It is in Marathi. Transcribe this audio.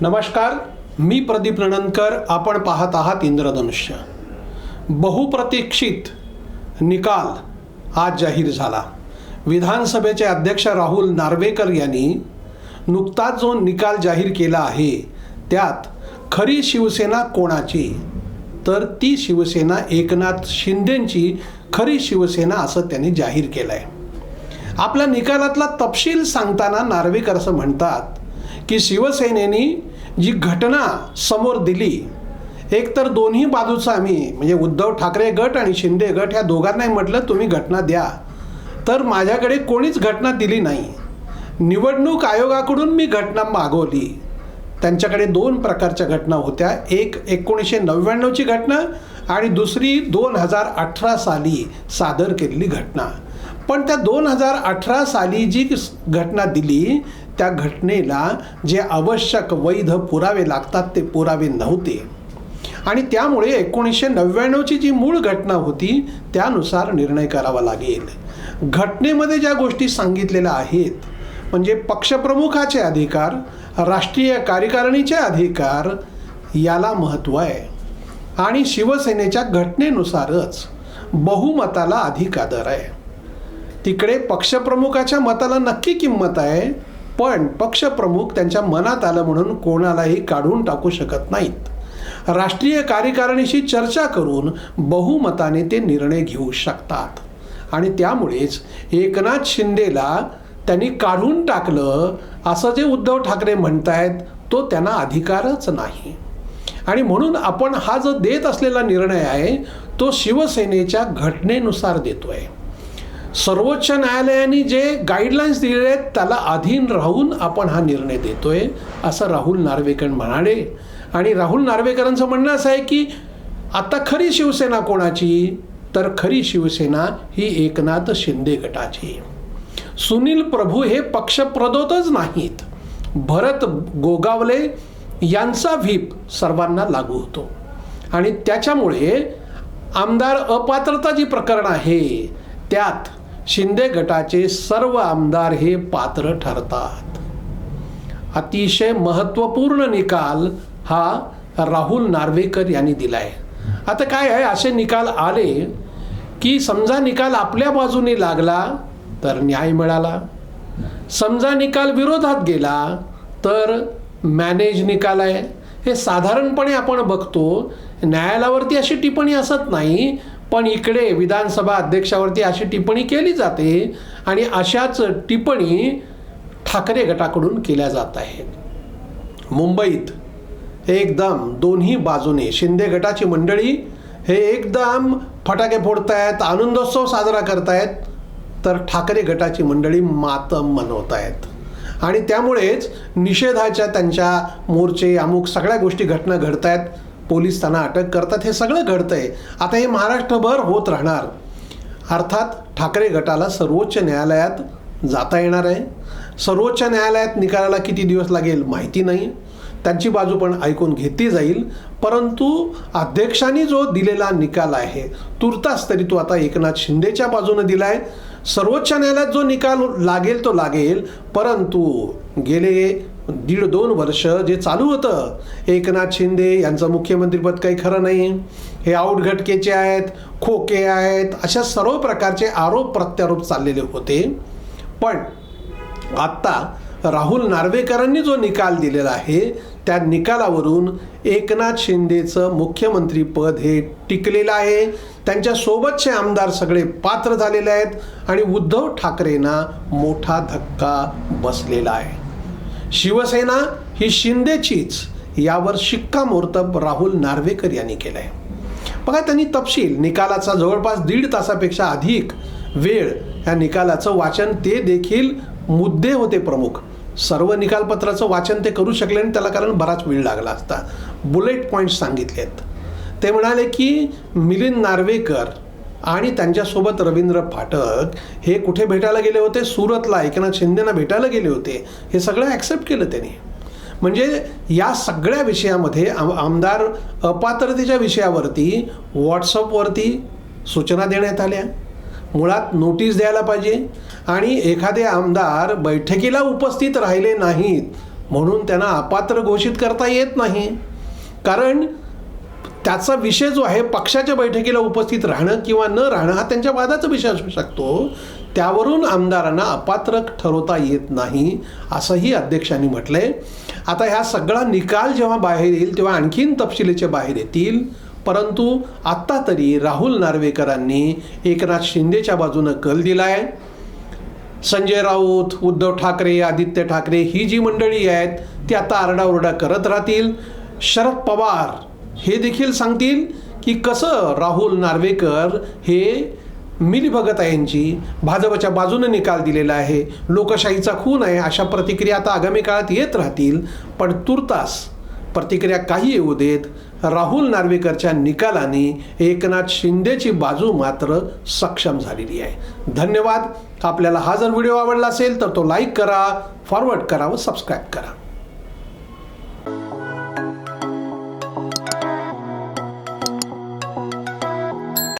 नमस्कार मी प्रदीप नणनकर आपण पाहत आहात इंद्रधनुष्य. बहुप्रतीक्षित निकाल आज जाहीर झाला. विधानसभेचे अध्यक्ष राहुल नार्वेकर यांनी नुकताच जो निकाल जाहीर केला आहे त्यात खरी शिवसेना कोणाची? तर ती शिवसेना एकनाथ शिंदेंची खरी शिवसेना असं त्यांनी जाहीर केलं आहे आपल्या निकालातला तपशील सांगताना नार्वेकर असं म्हणतात की शिवसेनेनी जी घटना समोर दिली एक तर दोन्ही बाजूचं आम्ही म्हणजे उद्धव ठाकरे गट आणि शिंदे गट ह्या दोघांनाही म्हटलं तुम्ही घटना द्या. तर माझ्याकडे कोणीच घटना दिली नाही. निवडणूक आयोगाकडून मी घटना मागवली. त्यांच्याकडे दोन प्रकारच्या घटना होत्या. एक एकोणीसशे नव्याण्णवची घटना आणि दुसरी दोन हजार अठरा साली सादर केलेली घटना. पण त्या दोन हजार अठरा साली जी घटना दिली त्या घटनेला जे आवश्यक वैध पुरावे लागतात ते पुरावे नव्हते. आणि त्यामुळे एकोणीसशे नव्याण्णवची जी मूळ घटना होती त्यानुसार निर्णय करावा लागेल. घटनेमध्ये ज्या गोष्टी सांगितलेल्या आहेत म्हणजे पक्षप्रमुखाचे अधिकार राष्ट्रीय कार्यकारिणीचे अधिकार याला महत्त्व आहे. आणि शिवसेनेच्या घटनेनुसारच बहुमताला अधिक आदर आहे. तिकडे पक्षप्रमुखाच्या मताला नक्की किंमत आहे? पण पक्षप्रमुख त्यांच्या मनात आलं म्हणून कोणालाही काढून टाकू शकत नाहीत. राष्ट्रीय कार्यकारिणीशी चर्चा करून बहुमताने ते निर्णय घेऊ शकतात. आणि त्यामुळेच एकनाथ शिंदेला त्यांनी काढून टाकलं असं जे उद्धव ठाकरे म्हणतायत तो त्यांना अधिकारच नाही. आणि म्हणून आपण हा जो देत असलेला निर्णय आहे तो शिवसेनेच्या घटनेनुसार देतो आहे सर्वोच्च न्यायालयाने जे गाईडलाईन्स दिलेले आहेत त्याला अधीन राहून आपण हा निर्णय देतोय असं राहुल नार्वेकर म्हणाले. आणि राहुल नार्वेकरांचं म्हणणं असं आहे की आता खरी शिवसेना कोणाची? तर खरी शिवसेना ही एकनाथ शिंदे गटाची. सुनील प्रभू हे पक्षप्रदोतच नाहीत. भरत गोगावले यांचा व्हीप सर्वांना लागू होतो. आणि त्याच्यामुळे आमदार अपात्रता जी प्रकरण आहे त्यात शिंदे गटाचे सर्व आमदार हे पात्र ठरतात. अतिशय महत्त्वपूर्ण निकाल हा राहुल नार्वेकर यांनी दिलाय. आता काय आहे असे निकाल आले की समजा निकाल आपल्या बाजूने लागला तर न्याय मिळाला. समजा निकाल विरोधात गेला तर मॅनेज निकाल आहे. हे साधारणपणे आपण बघतो न्यायालयावरती अशी टिप्पणी असत नाही पण इकडे विधानसभा अध्यक्षावरती अशी टिप्पणी केली जाते आणि अशाच टिप्पणी ठाकरे गटाकडून केल्या जात आहेत. मुंबईत एकदम दोन्ही बाजूने शिंदे गटाची मंडळी हे एकदम फटाके फोडतायत आनंदोत्सव साजरा करतायत तर ठाकरे गटाची मंडळी मातम मनवत आहेत आणि त्यामुळेच निषेधाच्या त्यांच्या मोर्चे अमुक सगळ्या गोष्टी घटना घडत आहेत पोलीस त्यांना अटक करतात हे सगळं घडतंय. आता हे महाराष्ट्रभर होत राहणार. अर्थात ठाकरे गटाला सर्वोच्च न्यायालयात जाता येणार आहे. सर्वोच्च न्यायालयात निकालाला किती दिवस लागेल माहिती नाही. त्यांची बाजू पण ऐकून घेतली जाईल. परंतु अध्यक्षांनी जो दिलेला निकाल आहे तुर्तास तरी तो आता एकनाथ शिंदेच्या बाजूनं दिला आहे सर्वोच्च न्यायालयात जो निकाल लागेल तो लागेल. परंतु गेले दीड दोन वर्ष जे चालू होतं एकनाथ शिंदे यांचं मुख्यमंत्रीपद काही खरं नाही हे आऊटघटकेचे आहेत खोके आहेत अशा सर्व प्रकारचे आरोप प्रत्यारोप चाललेले होते. पण आत्ता राहुल नार्वेकरांनी जो निकाल दिलेला आहे त्या निकालावरून एकनाथ शिंदेचं मुख्यमंत्रीपद हे टिकलेलं आहे. त्यांच्यासोबतचे आमदार सगळे पात्र झालेले आहेत आणि उद्धव ठाकरेंना मोठा धक्का बसलेला आहे. शिवसेना ही शिंदेचीच यावर शिक्कामोर्तब राहुल नार्वेकर यांनी केलं आहे बघा त्यांनी तपशील निकालाचा जवळपास दीड तासापेक्षा अधिक वेळ या निकालाचं वाचन ते देखील मुद्दे होते प्रमुख. सर्व निकालपत्राचं वाचन ते करू शकले आणि त्याला कारण बराच वेळ लागला असता. बुलेट पॉईंट्स सांगितलेत. ते म्हणाले की मिलिंद नार्वेकर आणि त्यांच्यासोबत रवींद्र फाटक हे कुठे भेटायला गेले होते? सुरतला एकनाथ शिंदेना भेटायला गेले होते. हे सगळं ॲक्सेप्ट केलं त्यांनी. म्हणजे या सगळ्या विषयामध्ये आम आमदार अपात्रतेच्या विषयावरती व्हॉट्सअपवरती सूचना देण्यात आल्या. मुळात नोटीस द्यायला पाहिजे. आणि एखादे आमदार बैठकीला उपस्थित राहिले नाहीत म्हणून त्यांना अपात्र घोषित करता येत नाही. कारण त्याचा विषय जो आहे पक्षाच्या बैठकीला उपस्थित राहणं किंवा न राहणं हा त्यांच्या वादाचा विषय असू शकतो. त्यावरून आमदारांना अपात्र ठरवता येत नाही असंही अध्यक्षांनी म्हटलंय. आता ह्या सगळा निकाल जेव्हा बाहेर येईल तेव्हा आणखीन तपशिलीचे बाहेर येतील. परंतु आत्ता तरी राहुल नार्वेकरांनी एकनाथ शिंदेच्या बाजूनं कल दिला आहे संजय राऊत उद्धव ठाकरे आदित्य ठाकरे ही जी मंडळी आहेत ती आता आरडाओरडा करत राहतील. शरद पवार हे देखील सांगतील की कसं राहुल नार्वेकर हे मिलीभगत आहे यांची भाजपच्या बाजूने निकाल दिलेला आहे. लोकशाहीचा खून आहे अशा प्रतिक्रिया आता आगामी काळात येत राहतील. पण तुर्तास प्रतिक्रिया काही येऊ देत राहुल नार्वेकरच्या निकालाने एकनाथ शिंदेची बाजू मात्र सक्षम झालेली आहे. धन्यवाद. आपल्याला हा जर व्हिडिओ आवडला असेल तर तो लाईक करा फॉरवर्ड करा व सबस्क्राईब करा.